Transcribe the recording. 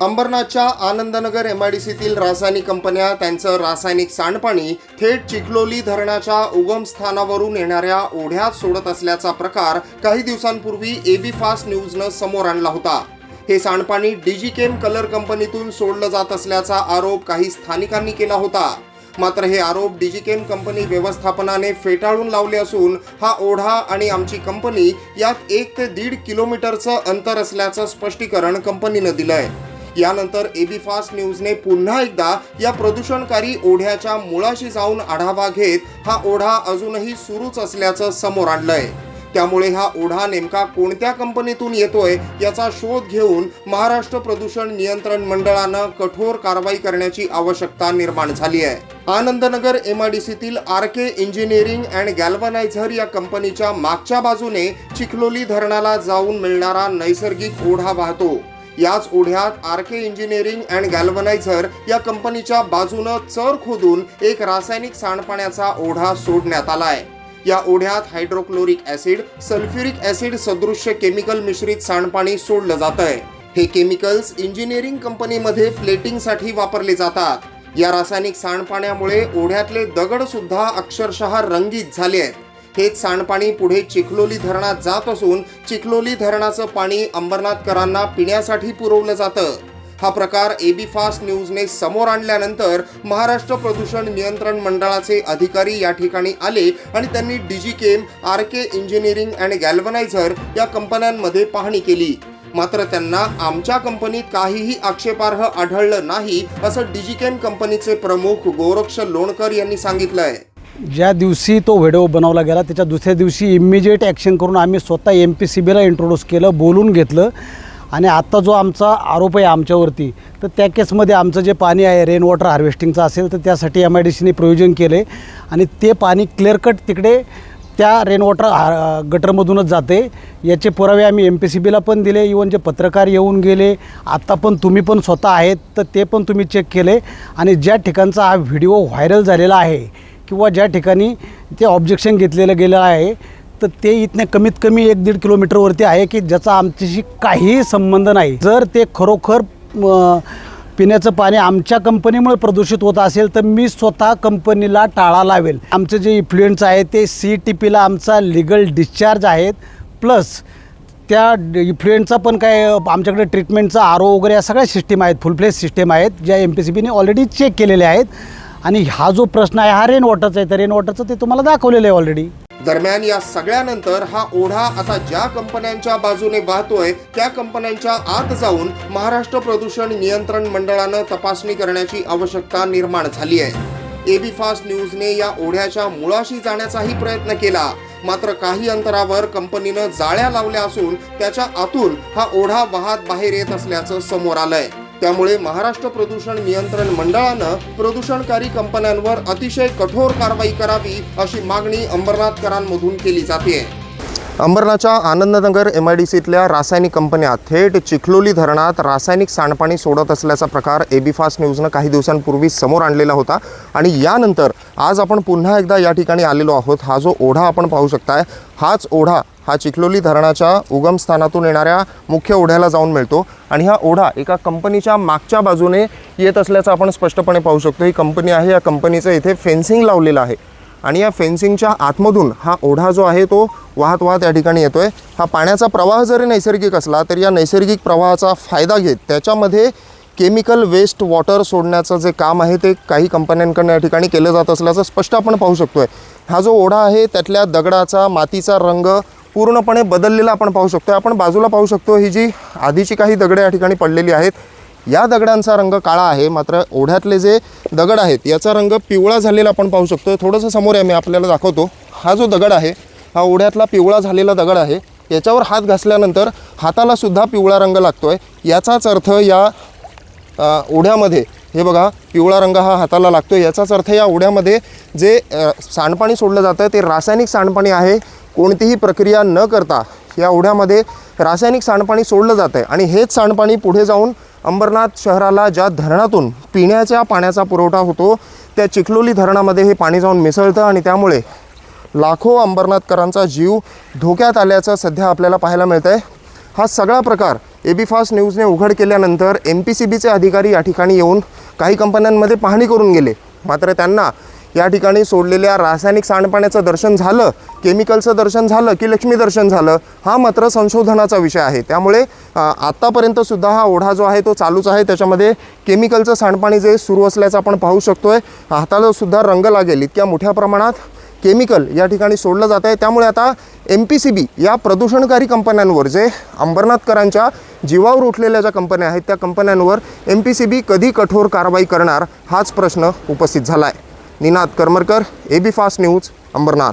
अंबरनाथच्या Anandnagar M I D सीतील रासायनिक कंपन्या त्यांचं रासायनिक सांडपाणी थेट चिखलोली धरणाच्या उगमस्थानावरून येणाऱ्या ओढ्यात सोडत असल्याचा प्रकार काही दिवसांपूर्वी एबी फास्ट न्यूजनं समोर आणला होता. हे सांडपाणी डिजिकेम कलर कंपनीतून सोडलं जात असल्याचा आरोप काही स्थानिकांनी केला होता. मात्र हे आरोप डिजिकेम कंपनी व्यवस्थापनाने फेटाळून लावले असून हा ओढा आणि आमची कंपनी यात एक ते दीड किलोमीटरचं अंतर असल्याचं स्पष्टीकरण कंपनीनं दिलं आहे यानंतर एबी फास्ट न्यूजने पुन्हा एकदा या प्रदूषणकारी ओढ्याच्या मुळाशी जाऊन आढावा घेत हा ओढा अजूनही सुरूच असल्याचं समोर आणलंय. त्यामुळे हा ओढा नेमका कोणत्या कंपनीतून येतोय याचा शोध घेऊन महाराष्ट्र प्रदूषण नियंत्रण मंडळानं कठोर कारवाई करण्याची आवश्यकता निर्माण झाली आहे. Anandnagar M I D सीतील R K engineering and galvanizer या कंपनीच्या मागच्या बाजूने चिखलोली धरणाला जाऊन मिळणारा नैसर्गिक ओढा वाहतो. याच ओढ्यात R K engineering and galvanizer या कंपनीच्या बाजूनं चर खोदून एक रासायनिक सांडपाण्याचा ओढा सोडण्यात आलाय. या ओढ्यात हायड्रोक्लोरिक ऍसिड सल्फ्युरिक ऍसिड सदृश्य केमिकल मिश्रित सांडपाणी सोडलं जात आहे हे केमिकल्स इंजिनिअरिंग कंपनीमध्ये प्लेटिंगसाठी वापरले जातात. या रासायनिक सांडपाण्यामुळे ओढ्यातले दगड सुद्धा अक्षरशः रंगीत झाले आहेत. हेच सांडपाणी पुढे चिखलोली धरणात जात असून चिखलोली धरणाचं पाणी अंबरनाथकरांना पिण्यासाठी पुरवलं जातं. हा प्रकार एबी फास्ट न्यूजने समोर आणल्यानंतर महाराष्ट्र प्रदूषण नियंत्रण मंडळाचे अधिकारी या ठिकाणी आले आणि त्यांनी Digichem R K engineering and galvanizer या कंपन्यांमध्ये पाहणी केली. मात्र त्यांना आमच्या कंपनीत काहीही आक्षेपार्ह आढळलं नाही असं डिजिकेम कंपनीचे प्रमुख गोरक्ष लोणकर यांनी सांगितलं आहे ज्या दिवशी तो व्हिडिओ बनवला गेला त्याच्या दुसऱ्या दिवशी इमिजिएट ॲक्शन करून आम्ही स्वतः एम पी सी बीला इंट्रोड्यूस केलं बोलून घेतलं. आणि आत्ता जो आमचा आरोप आहे आमच्यावरती तर त्या केसमध्ये आमचं जे पाणी आहे रेन वॉटर हार्वेस्टिंगचं असेल तर त्यासाठी एम आय डी सीने प्रयोजन केले. आणि ते पाणी क्लिअर कट तिकडे त्या रेन वॉटर हा गटरमधूनच जाते. याचे पुरावे आम्ही एम पी सी बीला पण दिले इवन जे पत्रकार येऊन गेले. आत्ता पण तुम्ही पण स्वतः आहेत तर ते पण तुम्ही चेक केले. आणि ज्या ठिकाणचा हा व्हिडिओ व्हायरल झालेला आहे किंवा ज्या ठिकाणी ते ऑब्जेक्शन घेतलेलं गेलं आहे तर ते इथनं कमीत कमी एक दीड किलोमीटरवरती आहे की ज्याचा आमच्याशी काहीही संबंध नाही. जर ते खरोखर पिण्याचं पाणी आमच्या कंपनीमुळे प्रदूषित होत असेल तर मी स्वतः कंपनीला टाळा लावेल. आमचे जे इन्फ्लुएन्स आहे ते सी टी पीला आमचा लिगल डिस्चार्ज आहेत. प्लस त्या इन्फ्लुएन्सचा पण काय आमच्याकडे ट्रीटमेंटचा आरो वगैरे या सगळ्या सिस्टीम आहेत फुल फ्लेज सिस्टीम आहेत ज्या एम पी सी बीने ऑलरेडी चेक केलेल्या आहेत. आणि हा जो प्रश्न आहे हा रेन वॉटरचा आहे. तर रेन वॉटरचं ते तुम्हाला दाखवलेलं आहे ऑलरेडी दरम्यान या सगळ्यानंतर हा ओढा आता ज्या कंपन्यांच्या बाजूने वाहतोय त्या कंपन्यांच्या आत जाऊन महाराष्ट्र प्रदूषण नियंत्रण मंडळानं तपासणी करण्याची आवश्यकता निर्माण झाली आहे. एबी फास्ट न्यूजने या ओढ्याच्या मुळाशी जाण्याचाही प्रयत्न केला. मात्र काही अंतरावर कंपनीनं जाळ्या लावल्या असून त्याच्या आतून हा ओढा वाहत बाहेर येत असल्याचं समोर आलंय. त्यामुळे महाराष्ट्र प्रदूषण नियंत्रण मंडळानं प्रदूषणकारी कंपन्यांवर अतिशय कठोर कारवाई करावी अशी मागणी अंबरनाथकरांमधून केली जाते. अंबरनाथच्या आनंदनगर एम आय डी सीतल्या रासायनिक कंपन्या थेट चिखलोली धरणात रासायनिक सांडपाणी सोडत असल्याचा प्रकार ए बी फास्ट न्यूजनं काही दिवसांपूर्वी समोर आणलेला होता. आणि यानंतर आज आपण पुन्हा एकदा या ठिकाणी आलेलो आहोत. हा जो ओढा आपण पाहू शकताय हाच ओढा हा चिखलोली धरणाच्या उगमस्थानातून येणाऱ्या मुख्य ओढ्याला जाऊन मिळतो. आणि हा ओढा एका कंपनीच्या मागच्या बाजूने येत असल्याचं आपण स्पष्टपणे पाहू शकतो. ही कंपनी आहे या कंपनीचं इथे फेन्सिंग लावलेलं आहे. आणि या फेन्सिंगच्या आतमधून हा ओढा जो आहे तो वाहत वाहत या ठिकाणी येतोय. हा पाण्याचा प्रवाह जरी नैसर्गिक असला तरी या नैसर्गिक प्रवाहाचा फायदा घेत त्याच्यामध्ये केमिकल वेस्ट वॉटर सोडण्याचं जे काम आहे ते काही कंपन्यांकडून या ठिकाणी केलं जात असल्याचं स्पष्ट आपण पाहू शकतोय. हा जो ओढा आहे त्यातल्या दगडाचा मातीचा रंग पूर्णपणे बदललेला आपण पाहू शकतो आपण बाजूला पाहू शकतो ही जी आधीची काही दगडे या ठिकाणी पडलेली आहेत या दगडांचा रंग काळा आहे. मात्र ओढ्यातले जे दगड आहेत याचा रंग पिवळा झालेला आपण पाहू शकतो थोडंसं समोर आहे मी आपल्याला दाखवतो. हा जो दगड आहे हा ओढ्यातला पिवळा झालेला दगड आहे. याच्यावर हात घासल्यानंतर हातालासुद्धा पिवळा रंग लागतो आहे याचाच अर्थ या ओढ्यामध्ये हे बघा पिवळा रंग हा हाताला लागतो याचाच अर्थ या ओढ्यामध्ये जे सांडपाणी सोडलं जातं ते रासायनिक सांडपाणी आहे. कोणतीही प्रक्रिया न करता या ओढ्यामध्ये रासायनिक सांडपाणी सोडलं जातं आहे आणि हेच सांडपाणी पुढे जाऊन अंबरनाथ शहराला ज्या धरणातून पिण्याच्या पाण्याचा पुरवठा होतो त्या चिखलोली धरणामध्ये हे पाणी जाऊन मिसळतं आणि त्यामुळे लाखो अंबरनाथकरांचा जीव धोक्यात आल्याचं सध्या आपल्याला पाहायला मिळतं आहे हा सगळा प्रकार ए बी फास्ट न्यूजने उघड केल्यानंतर एम पी सी बीचे अधिकारी या ठिकाणी येऊन काही कंपन्यांमध्ये पाहणी करून गेले. मात्र त्यांना या ठिकाणी सोडलेल्या रासायनिक सांडपाण्याचं दर्शन झालं केमिकलचं दर्शन झालं की लक्ष्मी दर्शन झालं हा मात्र संशोधनाचा विषय आहे. त्यामुळे आत्तापर्यंतसुद्धा हा ओढा जो आहे तो चालूच आहे. त्याच्यामध्ये केमिकलचं सांडपाणी जे सुरू असल्याचं आपण पाहू शकतोय. हाताला सुद्धा रंग लागेल. इतक्या मोठ्या प्रमाणात केमिकल या ठिकाणी सोडलं जात आहे. त्यामुळे आता एम पी सी बी या प्रदूषणकारी कंपन्यांवर जे अंबरनाथकरांच्या जीवावर उठलेल्या ज्या कंपन्या आहेत त्या कंपन्यांवर एम पी सी बी कधी कठोर कारवाई करणार हाच प्रश्न उपस्थित झाला आहे Ninad Karmarkar A B fast news Ambarnath.